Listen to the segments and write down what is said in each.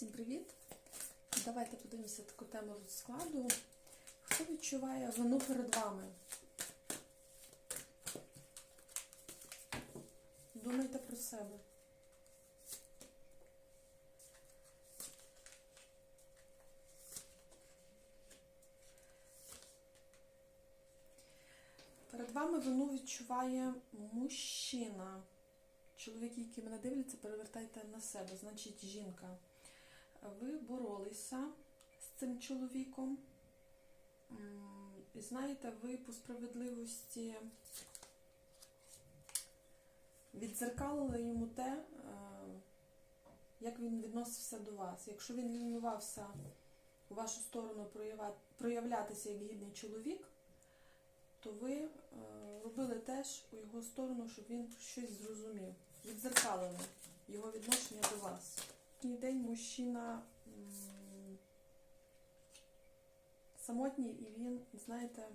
Всім привіт! Давайте подивимося таку тему розкладу. Хто відчуває вину перед вами? Думайте про себе. Перед вами вину відчуває мужчина. Чоловіки, які мене дивляться, перевертайте на себе, значить жінка. Боролися з цим чоловіком. І знаєте, ви по справедливості відзеркалили йому те, е, як він відносився до вас. Якщо він лінувався у вашу сторону проявлятися як гідний чоловік, то ви е, робили теж у його сторону, щоб він щось зрозумів. Відзеркалили його відношення до вас. День мужчина самотній і він, знаєте,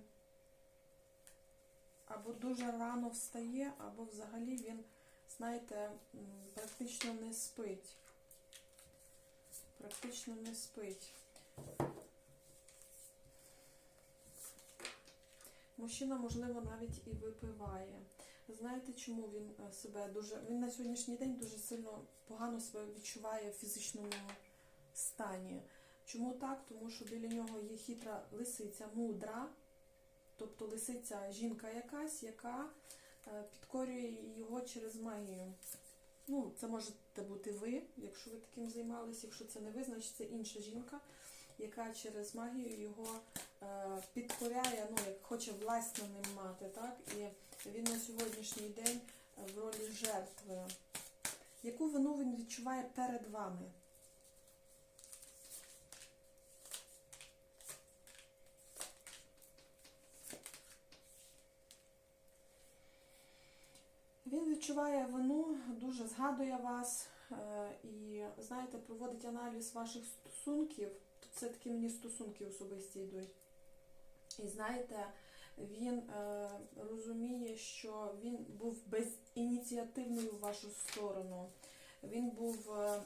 або дуже рано встає, або взагалі він, знаєте, практично не спить. Практично не спить. Мужчина, можливо, навіть і випиває. Знаєте, чому він е, себе дуже. Він на сьогоднішній день дуже сильно погано себе відчуває в фізичному стані. Чому так? Тому що біля нього є хитра лисиця, мудра, тобто лисиця жінка якась, яка е, підкорює його через магію. Ну, це можете бути ви, якщо ви таким займалися. Якщо це не ви, значить це інша жінка, яка через магію його е, підкоряє, ну, як хоче власть над ним мати, так? І він на сьогоднішній день в ролі жертви. Яку вину він відчуває перед вами? Він відчуває вину, дуже згадує вас е, і, знаєте, проводить аналіз ваших стосунків. Тут все-таки мені стосунки особисті йдуть. І знаєте, він е, розуміє, що він був безініціативний у вашу сторону. Він був, е,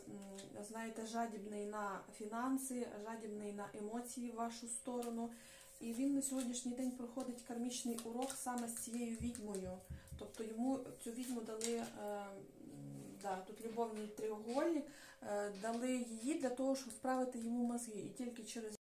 знаєте, жадібний на фінанси, жадібний на емоції в вашу сторону. І він на сьогоднішній день проходить кармічний урок саме з цією відьмою. Тобто йому цю відьму дали, е, да, тут любовний треугольник, е, дали її для того, щоб вправити йому мозги. І тільки через